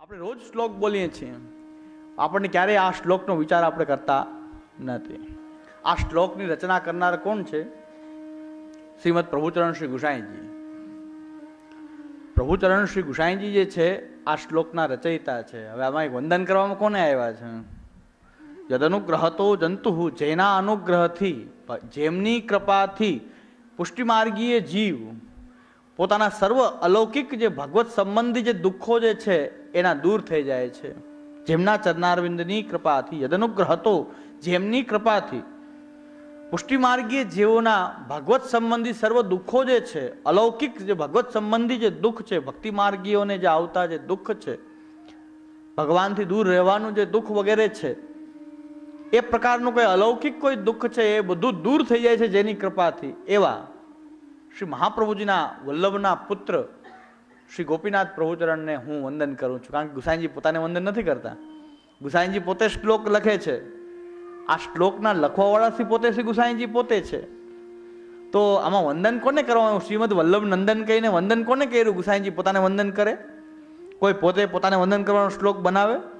આપણે રોજ શ્લોક બોલીએ છીએ. આપણને ક્યારેય આ શ્લોકનો વિચાર આપણે કરતા નથી. આ શ્લોકની રચના કરનાર કોણ છે? શ્રીમદ પ્રભુચરણ શ્રી ગુસાઈજી. પ્રભુચરણ શ્રી ગુસાઈજી જે છે, આ શ્લોકના રચયિતા છે. હવે આમાં એક વંદન કરવામાં કોને આવ્યા છે? યદનુગ્રહતો જંતુ જેના અનુગ્રહથી જેમની કૃપાથી પુષ્ટિમાર્ગીય જીવ પોતાના સર્વ અલૌકિક જે ભગવત સંબંધી જે દુઃખો જે છે એના દૂર થઈ જાય છે જેમના ચરનારવિંદની કૃપાથી યદનુગ્રહતો જેમની કૃપાથી પુષ્ટિમાર્ગીય જીવોના ભગવત સંબંધી સર્વ દુઃખો જે છે અલૌકિક જે ભગવત સંબંધી જે દુઃખ છે ભક્તિ માર્ગીઓને જે આવતા જે દુઃખ છે ભગવાનથી દૂર રહેવાનું જે દુઃખ વગેરે છે એ પ્રકારનું કોઈ અલૌકિક કોઈ દુઃખ છે, એ બધું દૂર થઈ જાય છે જેની કૃપાથી. એવા શ્રી મહાપ્રભુજીના વલ્લભના પુત્ર શ્રી ગોપીનાથ પ્રભુચરણને હું વંદન કરું છું. કારણ કે ગુસાઈજી પોતાને વંદન નથી કરતા. ગુસાઈજી પોતે શ્લોક લખે છે. આ શ્લોકના લખવાવાળા શ્રી પોતે શ્રી ગુસાઈજી પોતે છે. તો આમાં વંદન કોને કરવાનું? શ્રીમદ વલ્લભ નંદન કહીને વંદન કોને કર્યું? ગુસાઈજી પોતાને વંદન કરે? કોઈ પોતે પોતાને વંદન કરવાનો શ્લોક બનાવે?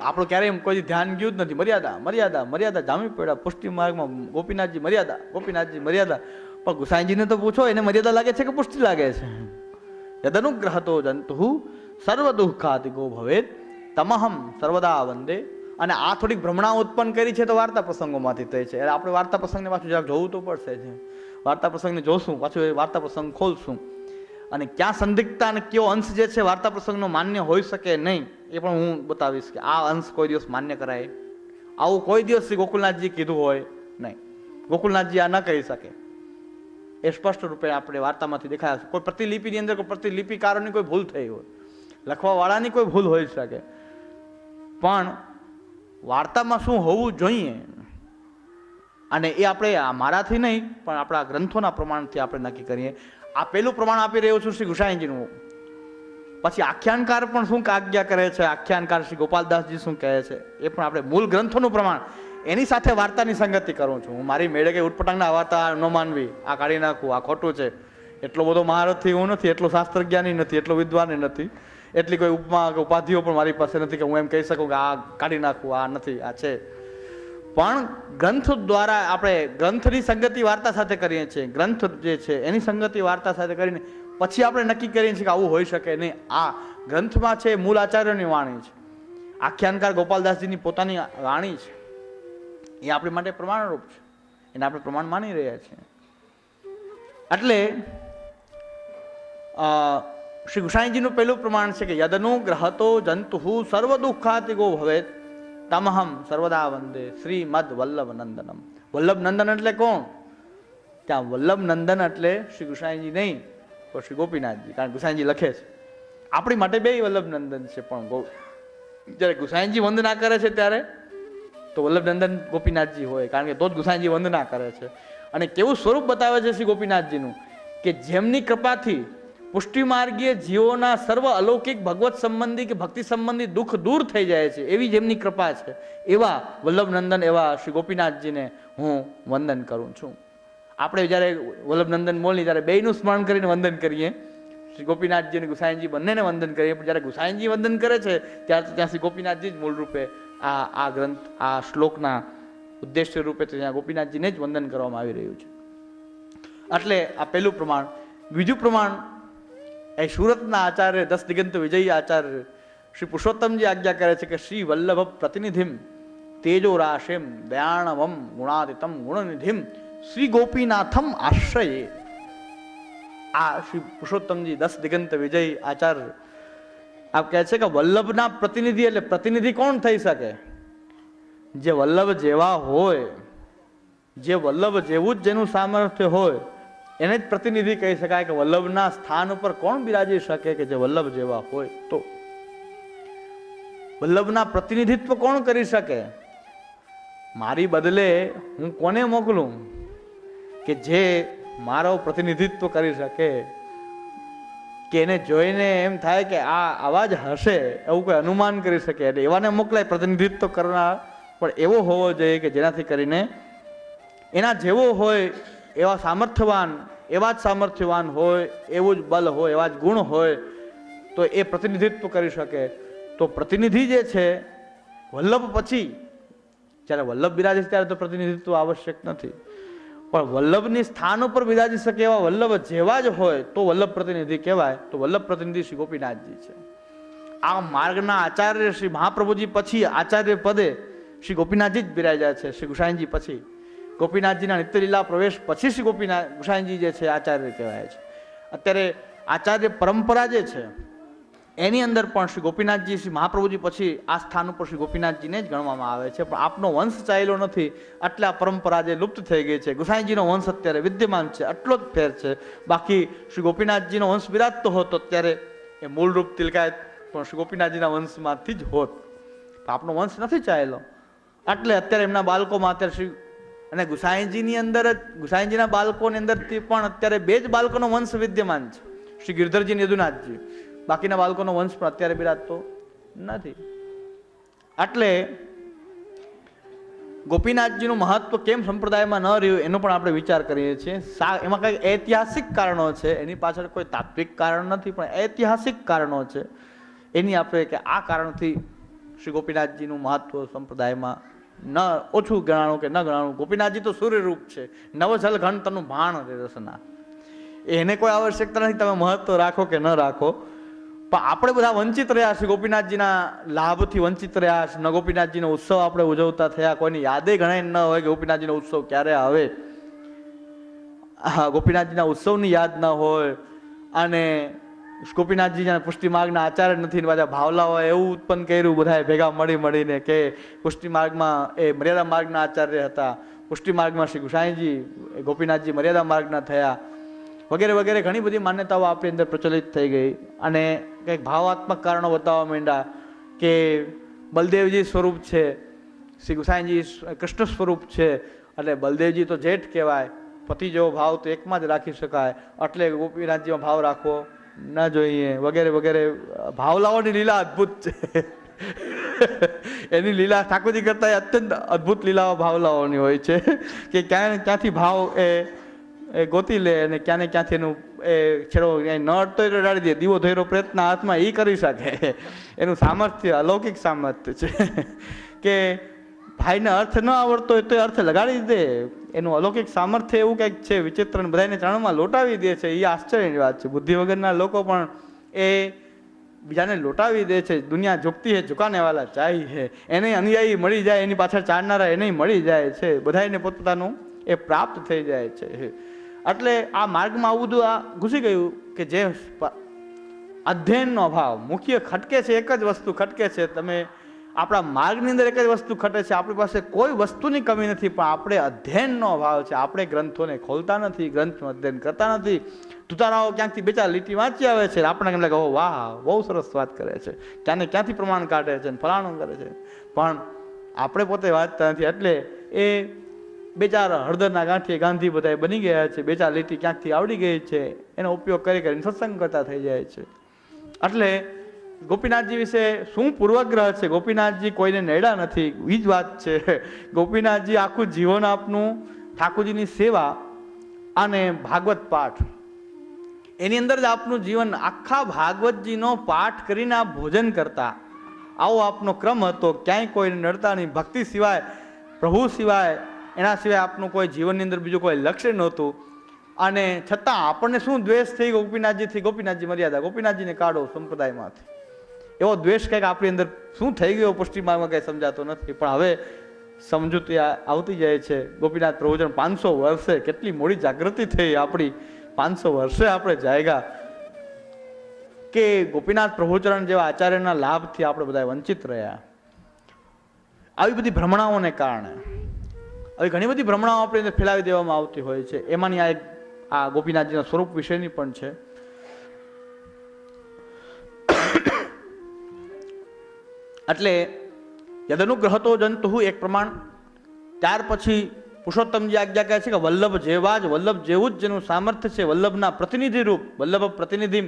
આપણું ક્યારેય કોઈ ધ્યાન ગયું જ નથી. મર્યાદા મર્યાદા મર્યાદા. જામી પડ્યા. પુષ્ટિ માર્ગમાં ગોપીનાથજી મર્યાદા ગોપીનાથજી મર્યાદા. પણ ગુસાઈજીને તો પૂછો, એને મર્યાદા લાગે છે કે પુષ્ટિ લાગે છે? યદનુગ્રહતો જંતુ સર્વ દુઃખાતિકો ભવેત તમહમ સર્વદા વંદે. અને આ થોડીક ભ્રમણા ઉત્પન્ન કરી છે તો વાર્તા પ્રસંગોમાંથી થઈ છે. એટલે આપણે વાર્તા પ્રસંગને પાછું જરાક જોવું તો પડશે છે વાર્તા પ્રસંગને જોશું, પાછું એ વાર્તા પ્રસંગ ખોલશું. અને ક્યાં સંદિગ્ધતા અને કયો અંશ જે છે વાર્તા પ્રસંગનો માન્ય હોઈ શકે નહીં, એ પણ હું બતાવીશ કે આ અંશ કોઈ દિવસ માન્ય કરાય. આવું કોઈ દિવસ શ્રી ગોકુલનાથજી કીધું હોય નહીં. ગોકુલનાથજી આ ન કહી શકે. એ સ્પષ્ટ રૂપે આપણે વાર્તામાંથી દેખાય છે. કોઈ પ્રતિલિપિની અંદર કોઈ પ્રતિલિપિકારોની કોઈ ભૂલ થઈ હોય, લખવાવાળાની કોઈ ભૂલ હોઈ શકે. પણ વાર્તામાં શું હોવું જોઈએ? અને એ આપણે મારાથી નહીં, પણ આપણા ગ્રંથોના પ્રમાણથી આપણે નક્કી કરીએ. આ પેલું પ્રમાણ આપી રહ્યો છું શ્રી ગુસાઈજીનું. પછી આખ્યાનકાર પણ શું આજ્ઞા કરે છે? આખ્યાનકાર શ્રી ગોપાલદાસજી શું કહે છે? એ પણ આપણે મૂળ ગ્રંથોનું પ્રમાણ. એની સાથે વાર્તાની સંગતિ કરું છું. હું મારી મેળે કે ઉટપટાંગના વાર્તા ન માનવી. આ કાઢી નાખવું આ ખોટું છે. એટલો બધો મહારથી હું નથી, એટલો શાસ્ત્રજ્ઞાની નથી, એટલો વિદ્વાન નથી. એટલી કોઈ ઉપમા કે ઉપાધિઓ પણ મારી પાસે નથી કે હું એમ કહી શકું કે આ કાઢી નાખું, આ નથી, આ છે. પણ ગ્રંથ દ્વારા આપણે ગ્રંથની સંગતિ વાર્તા સાથે કરીએ છીએ. ગ્રંથ જે છે, એની સંગતિ વાર્તા સાથે કરીને પછી આપણે નક્કી કરીએ છીએ કે આવું હોઈ શકે નહીં. આ ગ્રંથમાં છે મૂળ આચાર્યની વાણી છે. આખ્યાનકાર ગોપાલદાસજીની પોતાની વાણી છે. એ આપણી માટે પ્રમાણરૂપ છે. એને આપણે પ્રમાણ માની રહ્યા છીએ. એટલે શ્રી ગુસાઈજીનું પહેલું પ્રમાણ છે કે યદનુગ્રહતો જંતુ સર્વ દુઃખાતિગો ભવેત. તમહમ સર્વદા વંદે શ્રીમદ વલ્લભ નંદનમ વલ્લભ નંદન એટલે કોણ? ત્યાં વલ્લભ નંદન એટલે શ્રી ગુસાઈજી નહીં તો શ્રી ગોપીનાથજી, કારણ ગુસાઈજી લખે છે. આપણી માટે બે વલ્લભ નંદન છે, પણ ગો જ્યારે ગુસાઈજી વંદના કરે છે ત્યારે, તો વલ્લભ નંદન ગોપીનાથજી હોય, કારણ કે તો જ ગુસાઈજી વંદના કરે છે. અને કેવું સ્વરૂપ બતાવે છે શ્રી ગોપીનાથજીનું, કે જેમની કૃપાથી પુષ્ટિમાર્ગીય જીવોના સર્વ અલૌકિક ભગવત સંબંધી કે ભક્તિ સંબંધી દુઃખ દૂર થઈ જાય છે, એવી જેમની કૃપા છે, એવા વલ્લભનંદન, એવા શ્રી ગોપીનાથજીને હું વંદન કરું છું. આપણે જ્યારે વલ્લભનંદન બોલી ત્યારે બેયનું સ્મરણ કરીને વંદન કરીએ, શ્રી ગોપીનાથજી અને ગુસાઈજી બંનેને વંદન કરીએ, પણ જ્યારે ગુસાઈજી વંદન કરે છે, ત્યારે ત્યાં શ્રી ગોપીનાથજી જ મૂળ રૂપે આ આ ગ્રંથ, આ શ્લોકના ઉદ્દેશ્ય રૂપે તો ત્યાં ગોપીનાથજીને જ વંદન કરવામાં આવી રહ્યું છે. એટલે આ પહેલું પ્રમાણ. બીજું પ્રમાણ એ સુરતના આચાર્ય દસ દિગંત વિજયી આચાર્ય શ્રી પુરુષોત્તમજી આજ્ઞા કરે છે કે શ્રી વલ્લભ પ્રતિનિધિમ તેજો રાશિમ દયાણવમ ગુણાદિતમ ગુણનિધિમ શ્રી ગોપીનાથમ આશ્રયે. આ શ્રી પુરુષોત્તમજી દસ દિગંત વિજય આચાર્ય આપ કહે છે કે વલ્લભના પ્રતિનિધિ એટલે પ્રતિનિધિ કોણ થઈ શકે? જે વલ્લભ જેવા હોય, જે વલ્લભ જેવું જ જેનું સામર્થ્ય હોય એને જ પ્રતિનિધિ કહી શકાય કે વલ્લભના સ્થાન ઉપર કોણ બિરાજી શકે કે જે વલ્લભ જેવા હોય તો? વલ્લભના પ્રતિનિધિત્વ કોણ કરી શકે? મારી બદલે હું કોને મોકલું કે જે મારો પ્રતિનિધિત્વ કરી શકે? કે એને જોઈને એમ થાય કે આ આવા જ હશે, એવું કોઈ અનુમાન કરી શકે? એટલે એવાને મોકલાય પ્રતિનિધિત્વ કરનાર. પણ એવો હોવો જોઈએ કે જેનાથી કરીને એના જેવો હોય એવા સામર્થ્યવાન, એવા જ સામર્થ્યવાન હોય, એવું જ બલ હોય, એવા જ ગુણ હોય, તો એ પ્રતિનિધિત્વ કરી શકે. તો પ્રતિનિધિ જે છે, વલ્લભ પછી, જ્યારે વલ્લભ બિરાજે છે ત્યારે તો પ્રતિનિધિત્વ આવશ્યક નથી. પણ વલ્લભની સ્થાન ઉપર બિરાજી શકે એવા વલ્લભ જેવા જ હોય, તો વલ્લભ પ્રતિનિધિ કહેવાય. તો વલ્લભ પ્રતિનિધિ શ્રી ગોપીનાથજી છે. આ માર્ગના આચાર્ય શ્રી મહાપ્રભુજી પછી આચાર્ય પદે શ્રી ગોપીનાથજી જ બિરાજ્યા છે, શ્રી ગુસાઈજી પછી. ગોપીનાથજીના નિત્યલીલા પ્રવેશ પછી શ્રી ગોપીનાથ ગુસાઈજી જે છે આચાર્ય કહેવાય છે. અત્યારે આચાર્ય પરંપરા જે છે, એની અંદર પણ શ્રી ગોપીનાથજી, શ્રી મહાપ્રભુજી પછી આ સ્થાન ઉપર શ્રી ગોપીનાથજીને જ ગણવામાં આવે છે. પણ આપનો વંશ ચાલ્યો નથી એટલે આ પરંપરા જે લુપ્ત થઈ ગઈ છે. ગુસાઈજીનો વંશ અત્યારે વિદ્યમાન છે, આટલો જ ફેર છે. બાકી શ્રી ગોપીનાથજીનો વંશ બિરાજતો હોત અત્યારે એ મૂળરૂપ તિલકાયત પણ શ્રી ગોપીનાથજીના વંશમાંથી જ હોત. આપનો વંશ નથી ચાહેલો એટલે અત્યારે એમના બાળકોમાં અત્યારે શ્રી અને ગુસાઈજીની અંદર જ ગુસાઈજીના બાળકોની અંદરથી પણ અત્યારે બે જ બાળકોનો વંશ વિદ્યમાન છે. શ્રી ગિરધરજી નેદુનાથજી બાકીના બાળકોનો વંશ પણ અત્યારે બિરાજતો નથી. એટલે ગોપીનાથજીનું મહત્વ કેમ સંપ્રદાયમાં ન રહ્યું એનો પણ આપણે વિચાર કરીએ છીએ. સા એમાં કંઈક ઐતિહાસિક કારણો છે. એની પાછળ કોઈ તાત્વિક કારણ નથી, પણ ઐતિહાસિક કારણો છે. એની આપણે કે આ કારણથી શ્રી ગોપીનાથજીનું મહત્વ સંપ્રદાયમાં ન ઓછું ગણાણું કે ન ગણાણું ગોપીનાથજી તો સૂર્યરૂપ છે. નવજલ ઘન તનું ભાણ રસના એને કોઈ આવશ્યકતા નથી, તમે મહત્વ રાખો કે ન રાખો. પણ આપણે બધા વંચિત રહ્યા છીએ ગોપીનાથજીના લાભથી વંચિત રહ્યા છે ન ગોપીનાથજીનો ઉત્સવ આપણે ઉજવતા થયા. કોઈની યાદે ગણાય ન હોય કે ગોપીનાથજીનો ઉત્સવ ક્યારે આવે. હા, ગોપીનાથજીના ઉત્સવની યાદ ન હોય અને ગોપીનાથજી જાણે પુષ્ટિ માર્ગના આચાર્ય નથી ને પાછા ભાવલાઓએ એવું ઉત્પન્ન કર્યું, બધાએ ભેગા મળી મળીને કે પુષ્ટિ માર્ગમાં એ મર્યાદા માર્ગના આચાર્ય હતા પુષ્ટિ માર્ગમાં શ્રી ગુસાઈજી ગોપીનાથજી મર્યાદા માર્ગના થયા વગેરે વગેરે ઘણી બધી માન્યતાઓ આપણી અંદર પ્રચલિત થઈ ગઈ અને કંઈક ભાવાત્મક કારણો બતાવવા માંડ્યા કે બલદેવજી સ્વરૂપ છે, શ્રી ગુસાઈજી કૃષ્ણ સ્વરૂપ છે, એટલે બલદેવજી તો જેઠ કહેવાય, પતિ જેવો ભાવ તો એકમાં જ રાખી શકાય, એટલે ગોપીનાથજીમાં ભાવ રાખવો ન જોઈએ, વગેરે વગેરે. ભાવલાઓની લીલા અદ્ભુત છે. એની લીલા ઠાકોરજી કરતા અત્યંત અદ્ભુત લીલાઓ, ભાવલાઓની હોય છે. કે ક્યાં, ક્યાંથી ભાવ એ એ ગોતી લે અને ક્યાંને ક્યાંથી એનું એ છેડો ન અડતો તો રડાડી દે, દીવો ધોયરો પ્રયત્ન હાથમાં એ કરી શકે. એનું સામર્થ્ય, અલૌકિક સામર્થ્ય છે. કે ભાઈને અર્થ ન આવડતો હોય તો અર્થ લગાડી દે. એનું અલૌકિક સામર્થ્ય એવું કંઈક છે વિચિત્ર બધાને ચરણમાં લોટાવી દે છે. એ આશ્ચર્યની વાત છે. બુદ્ધિ વગરના લોકો પણ એ બીજાને લોટાવી દે છે. દુનિયા ઝુકતી હે, ઝુકાને વાલા ચાહી હે. એને અનુયાયી મળી જાય, એની પાછળ ચાડનારા એને મળી જાય છે. બધાને પોતપોતાનું એ પ્રાપ્ત થઈ જાય છે. એટલે આ માર્ગમાં આવું બધું આ ઘૂસી ગયું કે જે અધ્યયનનો અભાવ. મુખ્ય ખટકે છે, એક જ વસ્તુ ખટકે છે. તમે આપણા માર્ગની અંદર એક જ વસ્તુ ખટે છે આપણી પાસે કોઈ વસ્તુની કમી નથી પણ આપણે અધ્યયનનો અભાવ છે. આપણે ગ્રંથોને ખોલતા નથી ગ્રંથનું અધ્યયન કરતા નથી. તુતારાઓ ક્યાંકથી બે ચાર લીટી વાંચી આવે છે આપણને એમ લાગે "ઓહ, વાહ બહુ સરસ વાત કરે છે. ક્યાંને ક્યાંથી પ્રમાણ કાઢે છે ફલાણું કરે છે. પણ આપણે પોતે વાંચતા નથી એટલે એ બે ચાર હળદરના ગાંઠીએ ગાંધી બધા બની ગયા છે બે ચાર લીટી ક્યાંકથી આવડી ગઈ છે એનો ઉપયોગ કરી કરીને સત્સંગ કરતા થઈ જાય છે. એટલે ગોપીનાથજી વિશે શું પૂર્વગ્રહ છે? ગોપીનાથજી કોઈને નડ્યા નથી. એ જ વાત છે. ગોપીનાથજી આખું જીવન આપનું ઠાકોરજીની સેવા અને ભાગવત પાઠ. એની અંદર જ આપનું જીવન આખા ભાગવતજીનો પાઠ કરીને આપ ભોજન કરતા. આવો આપનો ક્રમ હતો. ક્યાંય કોઈને નડતા નહીં. ભક્તિ સિવાય, પ્રભુ સિવાય, એના સિવાય આપનું કોઈ જીવનની અંદર બીજું કોઈ લક્ષ્ય નહોતું. અને છતાં આપણને શું દ્વેષ થઈ ગોપીનાથજી ગોપીનાથજી મર્યાદા. ગોપીનાથજીને કાઢો સંપ્રદાયમાંથી. એવો દ્વેષ કંઈક આપણી અંદર શું થઈ ગયો પુષ્ટિમાર્ગમાં કંઈ સમજાતો નથી. પણ હવે સમજૂતી આવતી જાય છે. ગોપીનાથ પ્રવચન પાંચસો વર્ષે કેટલી મોડી જાગૃતિ થઈ આપણી. પાંચસો વર્ષે આપણે જાયગા. કે ગોપીનાથ પ્રભુચરણ જેવા આચાર્યના લાભથી આપણે બધા વંચિત રહ્યા. આવી બધી ભ્રમણાઓને કારણે. આવી ઘણી બધી ભ્રમણાઓ આપણી અંદર ફેલાવી દેવામાં આવતી હોય છે. એમાંની આ એક આ ગોપીનાથજીના સ્વરૂપ વિશેની પણ છે. એટલે યદનુગ્રહતો જંતુ એક પ્રમાણ. ત્યાર પછી પુરુષોત્તમજી આજ્ઞા કહે છે કે વલ્લભ જેવા જ, વલ્લભ જેવું જ જેનું સામર્થ્ય છે વલ્લભના પ્રતિનિધિ રૂપ, વલ્લભ પ્રતિનિધિ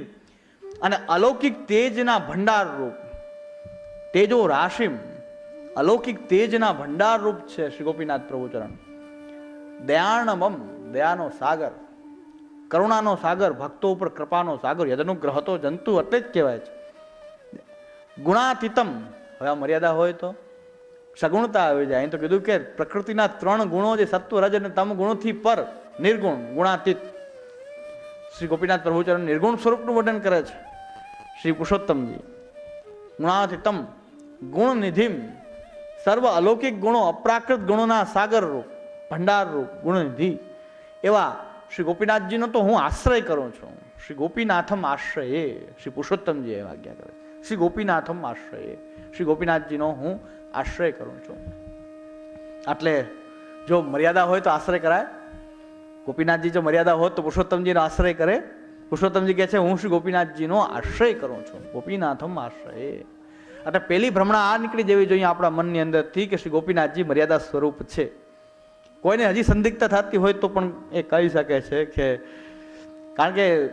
અને અલૌકિક તેજના ભંડાર રૂપ. તેજો રાશિમ. અલૌકિક તેજના ભંડાર રૂપ છે શ્રી ગોપીનાથ પ્રભુચરણ દયાણમમ, દયાનો સાગર. કરુણાનો સાગર, ભક્તો ઉપર કૃપાનો સાગર યદનુગ્રહ તો જંતુ એટલે જ કહેવાય છે. ગુણાતીતમ હવે આ મર્યાદા હોય તો? સગુણતા આવી જાય. અહીં તો કીધું કે પ્રકૃતિના ત્રણ ગુણો જે સત્વ, રજ અને તમ ગુણોથી પર નિર્ગુણ, ગુણાતીત. શ્રી ગોપીનાથ પ્રભુચરણ નિર્ગુણ સ્વરૂપનું વર્ણન કરે છે. શ્રી પુરુષોત્તમજી ગુણાતીતમ ગુણ નિધિમ સર્વ અલૌકિક ગુણો અપ્રાકૃત ગુણોના સાગર રૂપ, ભંડાર રૂપ, ગુણનિધિ. એવા શ્રી ગોપીનાથજીનો તો હું આશ્રય કરું છું. શ્રી ગોપીનાથમ આશ્રયે. શ્રી પુરુષોત્તમજી એ આજ્ઞા કરે. શ્રી ગોપીનાથમ આશ્રય. શ્રી ગોપીનાથજીનો હું આશ્રય કરું છું. એટલે જો મર્યાદા હોય તો આશ્રય કરાય. ગોપીનાથજી જો મર્યાદા હોત તો પુરુષોત્તમજીનો આશ્રય કરે. પુરુષોત્તમજી કહે છે, હું શ્રી ગોપીનાથજીનો આશ્રય કરું છું. ગોપીનાથમ આશ્રય. એટલે પેલી ભ્રમણા આ નીકળી જવી જોઈએ આપણા મનની અંદરથી કે શ્રી ગોપીનાથજી મર્યાદા સ્વરૂપ છે. કોઈને હજી સંદિગ્ધતા થતી હોય તો પણ એ કહી શકે છે કે કારણ કે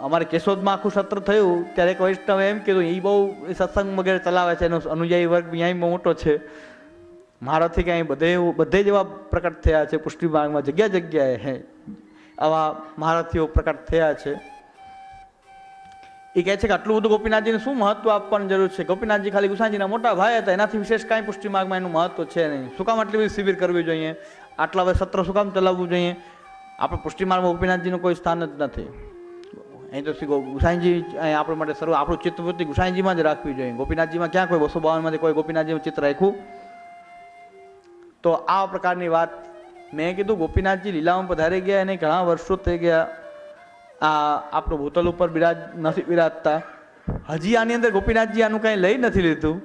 અમારે કેશોદમાં આખું સત્ર થયું, ત્યારે એક વૈષ્ણવે એમ કીધું એ બહુ સત્સંગ વગેરે ચલાવે છે, એનો અનુયાયી વર્ગ અહીંયા મોટો છે. મારાથી ક્યાંય બધે બધે જ એવા પ્રકટ થયા છે, પુષ્ટિ માર્ગમાં જગ્યા જગ્યાએ હે. આવા મહારથીઓ પ્રકટ થયા છે. એ કહે છે કે આટલું બધું ગોપીનાથજીને શું મહત્વ આપવાની જરૂર છે? ગોપીનાથજી ખાલી ગુસાજીના મોટા ભાઈ હતા, એનાથી વિશેષ કાંઈ પુષ્ટિ માર્ગમાં એનું મહત્વ છે નહીં. શું કામ આટલી બધી શિબિર કરવી જોઈએ? આટલા બધા સત્ર શું કામ ચલાવવું જોઈએ? આપણે પુષ્ટિ માર્ગમાં ગોપીનાથજીનું કોઈ સ્થાન જ નથી. અહીં તો શ્રી ગુસાઈજી આપણા માટે સર્વ આપણું ચિત્તવૃત્તિ ગુસાઈજીમાં જ રાખવી જોઈએ. ગોપીનાથજીમાં ક્યાં કોઈ બસો બાવનમાંથી કોઈ ગોપીનાથજીનું ચિત્ર રાખ્યું? તો આ પ્રકારની વાત મેં કીધું, ગોપીનાથજી લીલામાં પધારી ગયા અને ઘણા વર્ષો થઈ ગયા આ આપણું ભૂતલ ઉપર બિરાજ નથી બિરાજતા. હજી આની અંદર ગોપીનાથજી આનું કાંઈ લઈ નથી લીધું.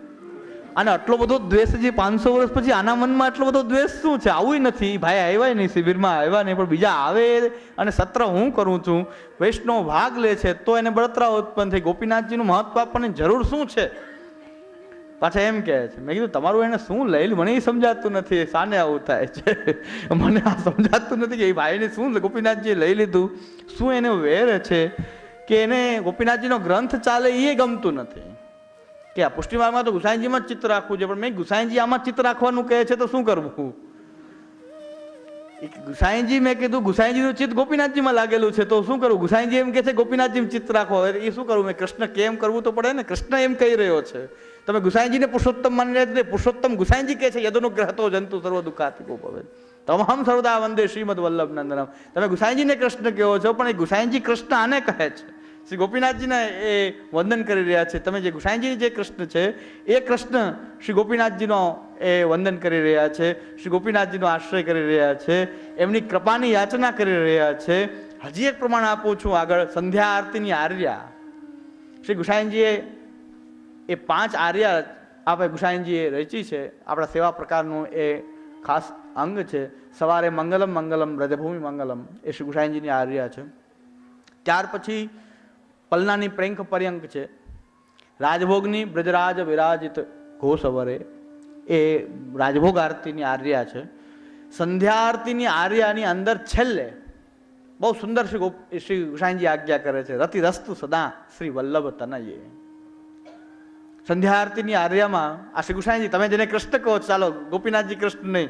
અને આટલો બધો દ્વેષ જે પાંચસો વર્ષ પછી આના મનમાં આટલો બધો દ્વેષ શું છે? આવું નથી. ભાઈ આવ્યા નહીં શિબિરમાં, આવ્યા નહીં, પણ બીજા આવે અને સત્ર હું કરું છું? વૈષ્ણવ ભાગ લે છે, તો એને બળતરા ઉત્પન્ન થઈ. ગોપીનાથજીનું મહત્વ આપણને જરૂર શું છે? પાછા એમ કહે છે, મેં કીધું, તમારું એને શું લઈ મને એ સમજાતું નથી. સાને આવું થાય છે? મને આ સમજાતું નથી કે એ ભાઈને શું ગોપીનાથજીએ લઈ લીધું. શું એને વેર છે? કે એને ગોપીનાથજીનો ગ્રંથ ચાલે એ ગમતું નથી. કે આ પુષ્ટિમાર્ગમાં તો ગુસાઈજીમાં જ ચિત્ત રાખવું છે, પણ મેં ગુસાઈજી આમાં ચિત્ત રાખવાનું કહે છે તો શું કરવું ગુસાઈજી મેં કીધું, ગુસાઈજીનું ચિત્ત ગોપીનાથજીમાં લાગેલું છે, તો શું કરવું ગુસાઈજી એમ કે છે ગોપીનાથજી ચિત્ત રાખો. એ શું કરવું મેં કૃષ્ણ કેમ કરવું તો પડે ને? કૃષ્ણ એમ કહી રહ્યો છે. તમે ગુસાઈજીને પુરુષોત્તમ માની રહ્યા પુરુષોત્તમ ગુસાઈજી કહે છે યદનો તો જંતુ સર્વ દુઃખાથી ભવે તમામ સર્વદા વંદે શ્રીમદ વલ્લભ નંદનમ. તમે ગુસાઈજીને કૃષ્ણ કહો છો, પણ એ ગુસાઈજી કૃષ્ણ આને કહે છે. શ્રી ગોપીનાથજીના એ વંદન કરી રહ્યા છે. તમે જે ગુસાઈજી જે કૃષ્ણ છે, એ કૃષ્ણ શ્રી ગોપીનાથજીનો એ વંદન કરી રહ્યા છે, શ્રી ગોપીનાથજીનો આશ્રય કરી રહ્યા છે, એમની કૃપાની યાચના કરી રહ્યા છે. હજી એક પ્રમાણ આપું છું આગળ, સંધ્યા આરતીની આર્યા. શ્રી ગુસાઈજીએ એ પાંચ આર્યા આપણે ગુસાઈજીએ રચી છે. આપણા સેવા પ્રકારનું એ ખાસ અંગ છે. સવારે મંગલમ મંગલમ, રજભૂમિ મંગલમ એ શ્રી ગુસાઈજીની આર્યા છે. ત્યાર પછી પલનાની પ્રેંખ પર્યંક છે. રાજભોગની બ્રજરાજ વિરાજિત ઘોષવરે એ રાજભોગ આરતીની આર્યા છે. સંધ્યા આરતીની આર્યાની અંદર છેલ્લે બહુ સુંદર શ્રી ગોપ, શ્રી ગુસાઈજી આજ્ઞા કરે છે રતિ રસ્તુ સદા શ્રી વલ્લભ તનયે. સંધ્યા આરતીની આર્યામાં આ શ્રી ગુસાઈજી, તમે જેને કૃષ્ણ કહો ચાલો ગોપીનાથજી કૃષ્ણ નહીં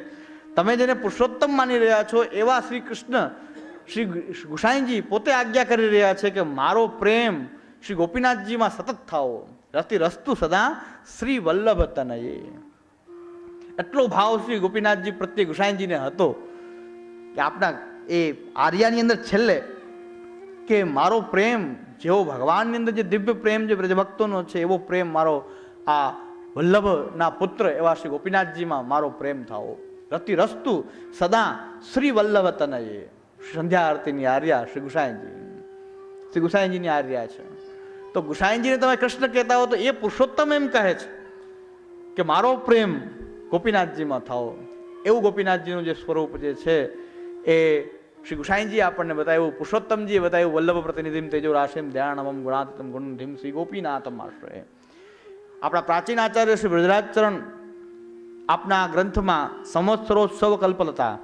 તમે જેને પુરુષોત્તમ માની રહ્યા છો, એવા શ્રી કૃષ્ણ શ્રી ગુસાઈજી પોતે આજ્ઞા કરી રહ્યા છે કે મારો પ્રેમ શ્રી ગોપીનાથજીમાં સતત થાવો. રતિ રસ્તુ સદા શ્રી વલ્લભ તનયે એટલો ભાવ શ્રી ગોપીનાથજી પ્રત્યે ગુસાઈજીને હતો કે આપણા એ આર્યાની અંદર છેલ્લે કે મારો પ્રેમ જેવો ભગવાનની અંદર જે દિવ્ય પ્રેમ જે બ્રજભક્તોનો છે એવો પ્રેમ મારો આ વલ્લભના પુત્ર એવા શ્રી ગોપીનાથજીમાં મારો પ્રેમ થાવો. રતિ રસ્તુ સદા શ્રી વલ્લભ તનયે સંધ્યા આરતીની આર્યા શ્રી ગુસાઈજી શ્રી ગુસાઈજીની આર્યા છે. તો ગુસાઈજીને તમે કૃષ્ણ કહેતા હો તો એ પુરુષોત્તમ એમ કહે છે કે મારો પ્રેમ ગોપીનાથજીમાં થાવો એવું ગોપીનાથજીનું જે સ્વરૂપ જે છે એ શ્રી ગુસાઈજી આપણને બતાવ્યું, પુરુષોત્તમજીએ બતાવ્યું, વલ્લભ પ્રતિનિધિમ તેજો રાશિમ ધ્યાનમમ ગુણાતીતમ ગુણધિમ શ્રી ગોપીનાથમ આશ્રય. આપણા પ્રાચીન આચાર્ય શ્રી બ્રજરાજચરણ આપના ગ્રંથમાં સંવત્સરોત્સવ કલ્પલતા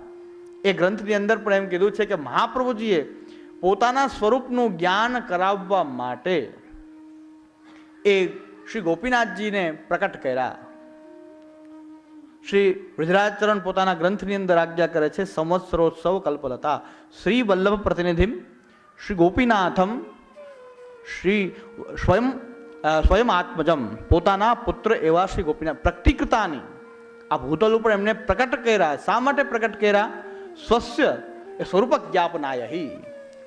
એ ગ્રંથની અંદર પણ એમ કીધું છે કે મહાપ્રભુજીએ પોતાના સ્વરૂપનું જ્ઞાન કરાવવા માટે એ શ્રી ગોપીનાથજીને પ્રકટ કર્યા. શ્રી બ્રજરાચરણ પોતાના ગ્રંથની અંદર આજ્ઞા કરે છે સંવત્સરોત્સવ કલ્પલતા, શ્રી વલ્લભ પ્રતિનિધિમ, શ્રી ગોપીનાથમ, શ્રી સ્વયં સ્વયં આત્મજમ, પોતાના પુત્ર એવા શ્રી ગોપીનાથ. પ્રકટીકૃતાની આ ભૂતલ ઉપર એમને પ્રકટ કર્યા. શા માટે પ્રકટ કર્યા? સ્વસ્ય એ સ્વરૂપ જ્ઞાપનાય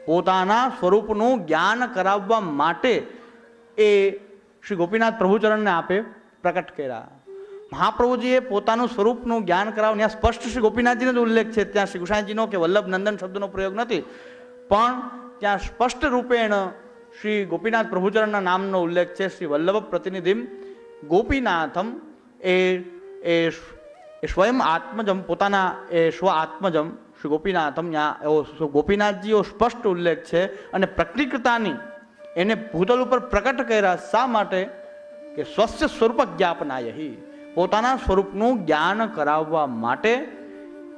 પોતાના સ્વરૂપનું જ્ઞાન કરાવવા માટે એ શ્રી ગોપીનાથ પ્રભુચરણને આપે, પ્રકટ કર્યા. મહાપ્રભુજીએ પોતાનું સ્વરૂપનું જ્ઞાન કરાવ ત્યાં સ્પષ્ટ શ્રી ગોપીનાથજીનો જ ઉલ્લેખ છે. ત્યાં શ્રી ગુસાઈજીનો કે વલ્લભ નંદન શબ્દનો પ્રયોગ નથી. પણ ત્યાં સ્પષ્ટ રૂપેણ શ્રી ગોપીનાથ પ્રભુચરણના નામનો ઉલ્લેખ છે. શ્રી વલ્લભ પ્રતિનિધિમ ગોપીનાથમ એ એ એ સ્વયં આત્મજમ, પોતાના એ સ્વ આત્મજમ, શ્રી ગોપીનાથમ ત્યાં એવો ગોપીનાથજીઓ સ્પષ્ટ ઉલ્લેખ છે અને પ્રકૃતિકતાની એને ભૂતલ ઉપર પ્રકટ કર્યા શા માટે? કે સ્વસ્ય સ્વરૂપ જ્ઞાપનાયહી. પોતાના સ્વરૂપનું જ્ઞાન કરાવવા માટે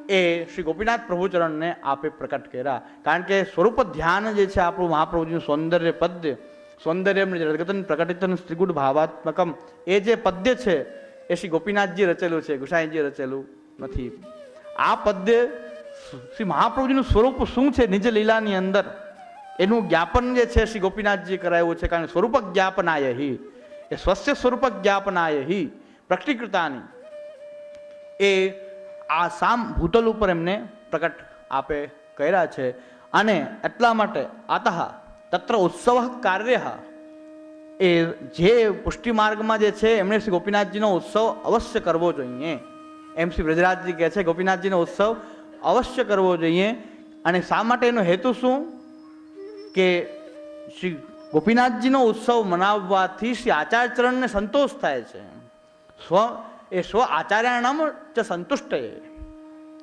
એ શ્રી ગોપીનાથ પ્રભુચરણને આપે પ્રકટ કર્યા. કારણ કે સ્વરૂપ ધ્યાન જે છે આપણું મહાપ્રભુજીનું સૌંદર્ય પદ્ય સૌંદર્યમ જગતન પ્રકટિતન સ્ત્રીગુડ ભાવાત્મકમ, એ જે પદ્ય છે એ શ્રી ગોપીનાથજી રચેલું છે, ગુસાઈજી રચેલું નથી. આ પદ્ય શ્રી મહાપ્રભુજીનું સ્વરૂપ શું છે નિજ લીલાની અંદર? એનું જ્ઞાપન જે છે શ્રી ગોપીનાથજી કરાયું છે કારણ કે સ્વરૂપ જ્ઞાપનાય હિ એ સ્વસ્ય સ્વરૂપ જ્ઞાપનાય હિ પ્રકટીકૃતાની. એ આ સામ ભૂતલ ઉપર એમને પ્રકટ આપે કર્યા છે. અને એટલા માટે આતઃ તત્ર ઉત્સવ કાર્ય એ જે પુષ્ટિ માર્ગમાં જે છે એમણે શ્રી ગોપીનાથજીનો ઉત્સવ અવશ્ય કરવો જોઈએ. એમ શ્રી બ્રજરાજજી કહે છે, ગોપીનાથજીનો ઉત્સવ અવશ્ય કરવો જોઈએ. અને શા માટે એનો હેતુ શું? કે શ્રી ગોપીનાથજીનો ઉત્સવ મનાવવાથી શ્રી આચાર્યચરણને સંતોષ થાય છે. સ્વ, એ સ્વ આચાર્યાણામ ચ સંતુષ્ટ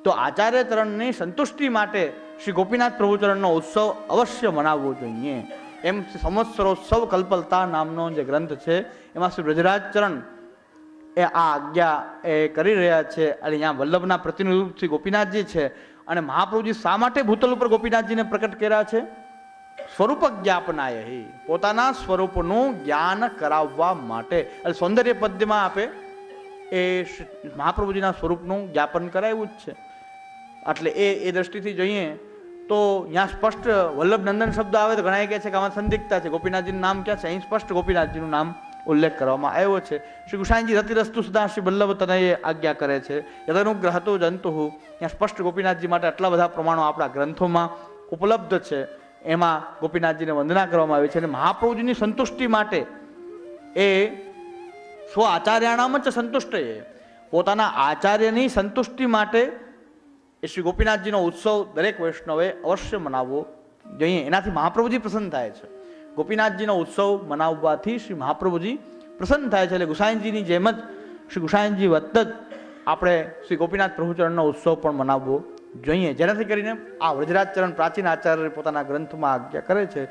તો આચાર્યચરણની સંતુષ્ટિ માટે શ્રી ગોપીનાથ પ્રભુચરણનો ઉત્સવ અવશ્ય મનાવવો જોઈએ. એમ સંવત્સરોત્સવ કલ્પલતા નામનો જે ગ્રંથ છે, એમાં શ્રી બ્રજરાજચરણ એ આ આજ્ઞા એ કરી રહ્યા છે. અને અહીંયા વલ્લભના પ્રતિનિધિ શ્રી ગોપીનાથજી છે. અને મહાપ્રભુજી શા માટે ભૂતલ ઉપર ગોપીનાથજીને પ્રકટ કર્યા છે? સ્વરૂપ જ્ઞાપનાય પોતાના સ્વરૂપનું જ્ઞાન કરાવવા માટે. એટલે સૌંદર્ય પદ્યમાં આપે. એ મહાપ્રભુજીના સ્વરૂપનું જ્ઞાપન કરાવ્યું જ છે. એટલે એ એ દ્રષ્ટિથી જોઈએ તો ત્યાં સ્પષ્ટ વલ્લભ નંદન શબ્દ આવે તો ઘણા કહે છે કે આમાં સંદિગ્ધતા છે. ગોપીનાથજીનું નામ ક્યાં છે? અહીં સ્પષ્ટ ગોપીનાથજીનું નામ ઉલ્લેખ કરવામાં આવ્યો છે. શ્રી ગુસાઈજી રતિરસ્તુ સુધા શ્રી વલ્લભ તનયે આજ્ઞા કરે છે. યદનુગ્રહતો જંતુ ત્યાં સ્પષ્ટ ગોપીનાથજી માટે આટલા બધા પ્રમાણો આપણા ગ્રંથોમાં ઉપલબ્ધ છે. એમાં ગોપીનાથજીને વંદના કરવામાં આવી છે અને મહાપ્રભુજીની સંતુષ્ટિ માટે એ સ્વ આચાર્યાણામ જ સંતુષ્ટ એ પોતાના આચાર્યની સંતુષ્ટિ માટે એ શ્રી ગોપીનાથજીનો ઉત્સવ દરેક વૈષ્ણવે અવશ્ય મનાવવો જોઈએ. એનાથી મહાપ્રભુજી પ્રસન્ન થાય છે. ગોપીનાથજીનો ઉત્સવ મનાવવાથી શ્રી મહાપ્રભુજી પ્રસન્ન થાય છે. એટલે ગુસાઈજીની જેમ જ શ્રી ગુસાઈનજી વત્ત જ આપણે શ્રી ગોપીનાથ પ્રભુચરણનો ઉત્સવ પણ મનાવવો જોઈએ. જેનાથી કરીને આ વ્રજરાજચરણ પ્રાચીન આચાર્ય પોતાના ગ્રંથમાં આજ્ઞા કરે છે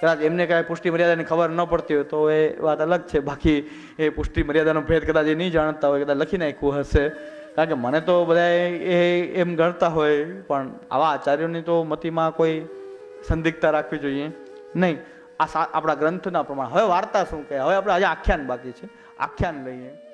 કદાચ એમને કાંઈ પુષ્ટિ મર્યાદાની ખબર ન પડતી હોય તો એ વાત અલગ છે. બાકી એ પુષ્ટિ મર્યાદાનો ભેદ કદાચ એ નહીં જાણતા હોય, કદાચ લખી નાખ્યું હશે. કારણ કે મને તો બધા એ એમ ગણતા હોય, પણ આવા આચાર્યોની તો મતિમાં કોઈ સંદિગ્ધતા રાખવી જોઈએ. નહીં, આ આપણા ગ્રંથના પ્રમાણે. હવે વાર્તા શું કહે હવે આપણે આજે આખ્યાન બાકી છે. આખ્યાન લઈએ.